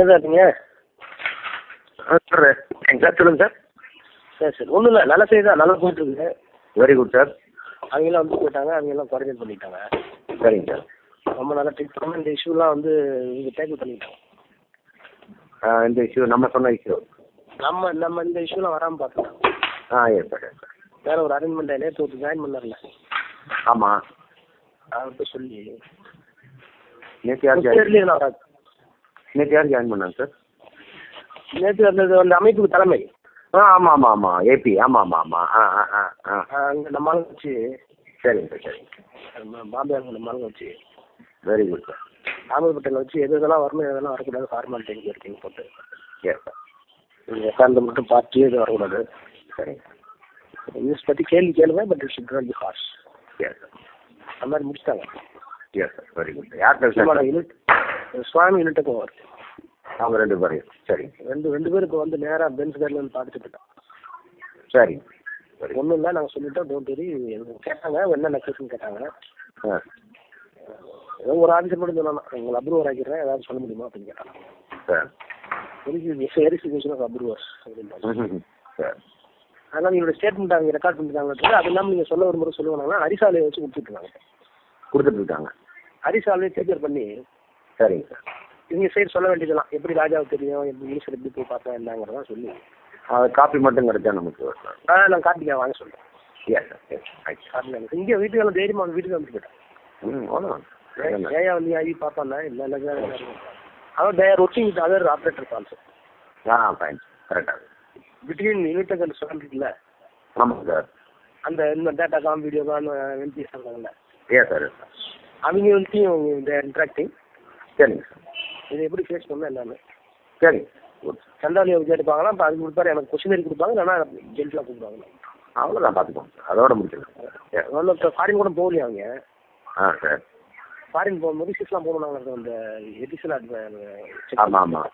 Sir இருக்கீங்க? ஆ sir sir சொல்லுங்கள் சார் சரி சரி. ஒன்றும் இல்லை. நல்ல செய்தி தான். நல்லா போயிட்டு இருக்குது வெரி குட் சார் அவங்களாம் வந்து போயிட்டாங்க. அவங்கெல்லாம் குவாரண்டைன் பண்ணிட்டாங்க. சரிங்க சார் ரொம்ப நல்லா ட்ரீட் பண்ணாங்க. இந்த இஷ்யூலாம் வந்து இங்கே டேக்கிள் பண்ணிட்டாங்க. ஆ, இந்த இஷ்யூ நம்ம சொன்ன இஷ்யூ நம்ம நம்ம இந்த இஷ்யூலாம் வராமல் பார்த்துட்டோம் ஆ எஸ் சார் எஸ் சார் வேற ஒரு அரேஞ்ச்மெண்ட் நேற்று ஜாயின் பண்ணார்ல. ஆமாம் அவர்கிட்ட சொல்லி. நேற்று யார் ஜாயின் வராது நேற்று யார் ஜாயின் பண்ணாங்க சார் நேற்று அந்த அந்த அமைப்புக்கு தலைமை. ஆ ஆமாம் ஆமாம் ஆமாம் ஏபி ஆமாம் ஆமாம் ஆமாம் ஆ ஆ ஆ ஆ. அங்கே நம்ம ஆளுங்க வச்சு. சரிங்க சார் சரிங்க பாம்பே அங்கே நம்ம ஆளுங்க வச்சு. வெரி குட் சார் ராமபட்டனில் வச்சு எது எதெல்லாம் வரணும் எதெல்லாம் வரக்கூடாது ஃபார்மாலிட்டி இருக்கீங்க போட்டு. எஸ் சார் நீங்கள் உட்கார்ந்து மட்டும் பார்த்து எதுவும் வரக்கூடாது. சரிங்க நியூஸ் பற்றி கேள்வி கேளுங்க but it should not be harsh yes sir அந்த மாதிரி முடிச்சிட்டாங்க. எஸ் சார் வெரி குட் யார் பேசுகிறாங்க யூனிட் சுவாமி யூனிட்டுக்கு போவார் அவங்க ரெண்டு பேரையும். சரிங்க ரெண்டு ரெண்டு பேரும் இப்போ வந்து நேராக பென்ஸ் கார்டில் வந்து பார்த்துட்டு போயிட்டோம் சரி. ஒன்றும் இல்லை நாங்கள் சொல்லிட்டோம் டோன்ட் வெரி கேட்டாங்க என்ன நெக்லஸ்ன்னு கேட்டாங்க. ஏதோ ஒரு ஆஃபீஸர் மட்டும் சொல்லணும் உங்களை அப்ரூவர் ஆக்கிடுறேன் ஏதாவது சொல்ல முடியுமா அப்படின்னு கேட்டாங்க. சார். வெரிஃபிகேஷன் ஆஃப் அப்ரூவர்ஸ் அப்படின்னு சார். அதனால் நீங்களோட ஸ்டேட்மெண்ட் அவங்க ரெக்கார்ட் பண்ணிட்டாங்க அது இல்லாமல் நீங்கள் சொல்ல ஒரு முறை சொல்லுவாங்கன்னா அரிசாலையை வச்சு கொடுத்துட்ருக்காங்க கொடுத்துட்டு இருக்காங்க. அரிசாலையை டீச்சர் பண்ணி சரிங்க சார். இவங்க சைடு சொல்ல வேண்டியதெல்லாம். எப்படி ராஜாவுக்கு தெரியும்? எப்படி மினிஸ்டர் எப்படி போய் பார்த்தா என்னங்கிறதா சொல்லி. அது காப்பி மட்டும் கிடைச்சா நமக்கு ஆ நான் கார்த்திகா வாங்க சொல்கிறேன் எஸ் சார் எஸ் கார்த்திகா இங்கே வீட்டுக்கு வந்து தைரியமாக வந்து வீட்டுக்கு வந்து போயிட்டேன் ம் அவ்வளோதான் ஏயா வந்து ஐவி பார்ப்பானா? இல்லை இல்லை அவன் there working with other operator also ah fine கரெக்டாக பிட்வீன் யூனிட் அண்ட் ஸ்டூடெண்ட் இருக்குல்ல ஆமாம் சார். அந்த இந்த data com video com MBS இருக்காங்கல்ல? எஸ் சார் அவங்க வந்துட்டையும் இந்த இன்ட்ராக்டிங் சரிங்க சார். இதை எப்படி ஃபேஸ் பண்ண எல்லாமே? சரிங்க. சார் சண்டாலியை கேட்டுப்பாங்கன்னா அப்போ அதுக்கு கொடுப்பாரு. எனக்கு கொஸ்டினரி கொடுப்பாங்க இல்லைன்னா ஜென்டலாக கொடுப்பாங்க. அவ்வளோதான் பார்த்துக்கோங்க சார். அதோட முடிச்சிடலாம். ஒன்றும் ஃபாரின் கூட போகலையா அவங்க? ஆ சார். ஃபாரின் போகும்போது சிஸ்லாம் போகணும் அந்த எடிஷனல் ஆமாம் ஆமாம்